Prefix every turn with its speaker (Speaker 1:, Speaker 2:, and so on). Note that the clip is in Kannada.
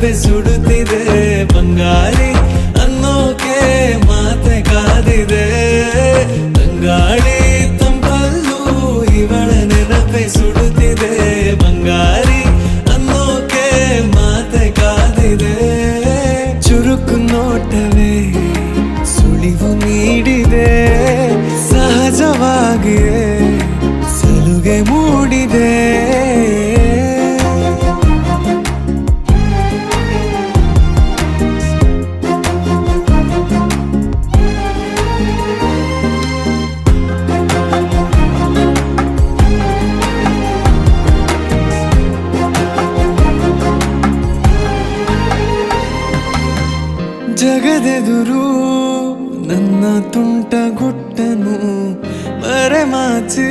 Speaker 1: ನೆನಪೆ ಸುಡುತ್ತಿದೆ ಬಂಗಾಳಿ ಅನ್ನೋಕೆ ಮಾತೆ ಕಾದಿದೆ. ಬಂಗಾಳಿ ತಂಬಲ್ಲೂ ಇವಳ ನೆನಪೆ ಸುಡುತ್ತಿದೆ, ಬಂಗಾರಿ ಅನ್ನೋಕೆ ಮಾತೆ ಕಾದಿದೆ. ಚುರುಕು ನೋಟವೇ ಸುಳಿವು ನೀಡಿದೆ, ಸಹಜವಾಗಿಯೇ ಸಲುಗೆ ಮೂಡಿದೆ. ಜಗದೆದುರು ನನ್ನ ತುಂಟ ಗುಟ್ಟನು ಮರೆಮಾಚಿ